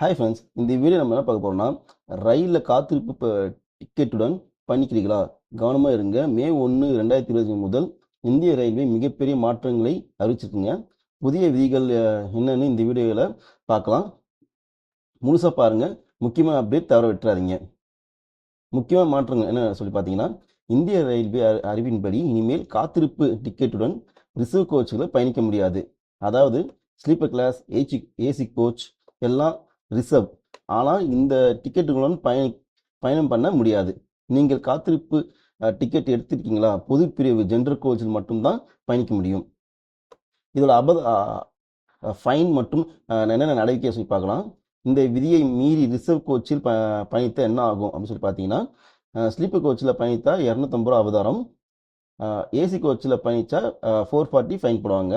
Hi friends இந்த video நம்ம என்ன பார்க்க போகிறோம்னா ரயிலில் காத்திருப்பு இப்போ டிக்கெட்டுடன் பண்ணிக்கிறீங்களா கவனமாக இருங்க. மே ஒன்று ரெண்டாயிரத்தி இருபத்தி முதல் இந்திய ரயில்வே மிகப்பெரிய மாற்றங்களை அறிவிச்சிருக்குங்க. புதிய விதிகள் என்னென்னு என்னன்னு இந்த வீடியோவில் பார்க்கலாம். முழுசாக பாருங்கள் முக்கியமான அப்டேட் தவற விட்டுறாதீங்க. முக்கியமான மாற்றங்கள் என்ன சொல்லி பார்த்தீங்கன்னா இந்திய ரயில்வே அறி- அறிவின்படி இனிமேல் காத்திருப்பு டிக்கெட்டுடன் ரிசர்வ் கோச்சுகளை பயணிக்க முடியாது. அதாவது sleeper class AC AC coach எல்லாம் ரிசர்வ். ஆனால் இந்த டிக்கெட்டுகளுடன் பயணி பயணம் பண்ண முடியாது. நீங்கள் காத்திருப்பு டிக்கெட் எடுத்திருக்கீங்களா? பொது பிரிவு ஜென்ரல் கோச்சில் மட்டும்தான் பயணிக்க முடியும். இதோட அபத ஃபைன் மற்றும் என்னென்ன நடவடிக்கை சொல்லி பார்க்கலாம். இந்த விதியை மீறி ரிசர்வ் கோச்சில் ப பயணித்த என்ன ஆகும்? அப்படின்னு சொல்லி பார்த்தீங்கன்னா ஸ்லீப்பர் கோச்சில் பயணித்தா இரநூத்தம்பது ரூபா அவதாரம். ஏசி கோச்சில் பயணித்தா ஃபோர் ஃபார்ட்டி ஃபைன் போடுவாங்க.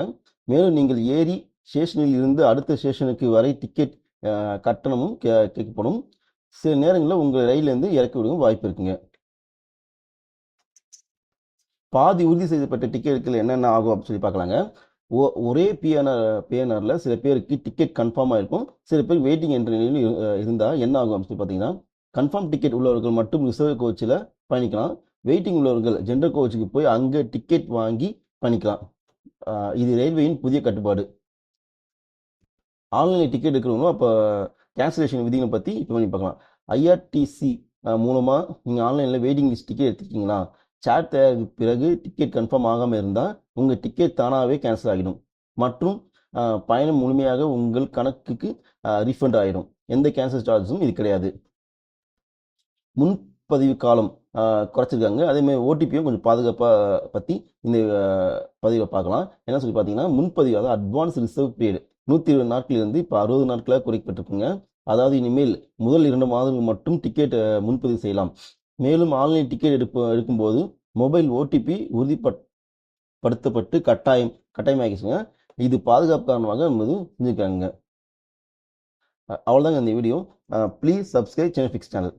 மேலும் நீங்கள் ஏறி ஸ்டேஷனில் இருந்து அடுத்த ஸ்டேஷனுக்கு வரை டிக்கெட் கட்டணமும் கே- கேட்கப்படும். சில நேரங்களில் உங்கள் ரயிலேருந்து இறக்கி விடவும் வாய்ப்பு இருக்குங்க. பாதி உறுதி செய்யப்பட்ட டிக்கெட்டுகள் என்னென்ன ஆகும் அப்படின்னு சொல்லி பார்க்கலாங்க. ஒ ஒரே பிஎன்ஆர் பிஎன்ஆரில் சில பேருக்கு டிக்கெட் கன்ஃபார்மாக இருக்கும் சில பேர் வெயிட்டிங் என்ற நிலையில் இருந்தால் என்ன ஆகும் அப்படின்னு சொல்லி பார்த்தீங்கன்னா கன்ஃபார்ம் டிக்கெட் உள்ளவர்கள் மட்டும் ரிசர்வ் கோச்சில் பயணிக்கலாம். வெயிட்டிங் உள்ளவர்கள் ஜென்ரல் கோச்சுக்கு போய் அங்கே டிக்கெட் வாங்கி பண்ணிக்கலாம் இது ரயில்வேயின் புதிய கட்டுப்பாடு. ஆன்லைனில் டிக்கெட் எடுக்கிறவங்களும் அப்போ கேன்சலேஷன் விதிகளை பற்றி இப்போ பண்ணி பார்க்கலாம். ஐஆர்டிசி மூலமாக நீங்கள் ஆன்லைனில் வெயிட்டிங் லிஸ்ட் டிக்கெட் எடுத்துருக்கீங்களா? சேட் தயாரிக்கு பிறகு டிக்கெட் கன்ஃபார்ம் ஆகாமல் இருந்தால் உங்கள் டிக்கெட் தானாகவே கேன்சல் ஆகிடும். மற்றும் பயணம் முழுமையாக உங்கள் கணக்குக்கு ரீஃபண்ட் ஆகிடும் எந்த கேன்சல் சார்ஜஸும் இது கிடையாது. முன்பதிவு காலம் குறைச்சிருக்காங்க. அதேமாதிரி ஓடிபியும் கொஞ்சம் பாதுகாப்பாக பற்றி இந்த பதிவை பார்க்கலாம். என்ன சொல்லி பார்த்தீங்கன்னா முன்பதிவு அதாவது அட்வான்ஸ் ரிசர்வ் பீரியட் நூற்றி இருபது நாட்களிலிருந்து இப்போ அறுபது நாட்களாக குறைக்கப்பட்டிருக்குங்க. அதாவது இனிமேல் முதல் இரண்டு மாதங்கள் மட்டும் டிக்கெட் முன்பதிவு செய்யலாம். மேலும் ஆன்லைன் டிக்கெட் எடுப்பு எடுக்கும்போது மொபைல் ஓடிபி உறுதிப்படுத்தப்பட்டு கட்டாயம் கட்டாயமாகிடுச்சுங்க. இது பாதுகாப்பு காரணமாக என்பது செஞ்சுருக்காங்க. அவ்வளோதாங்க இந்த video. Please subscribe channel fix channel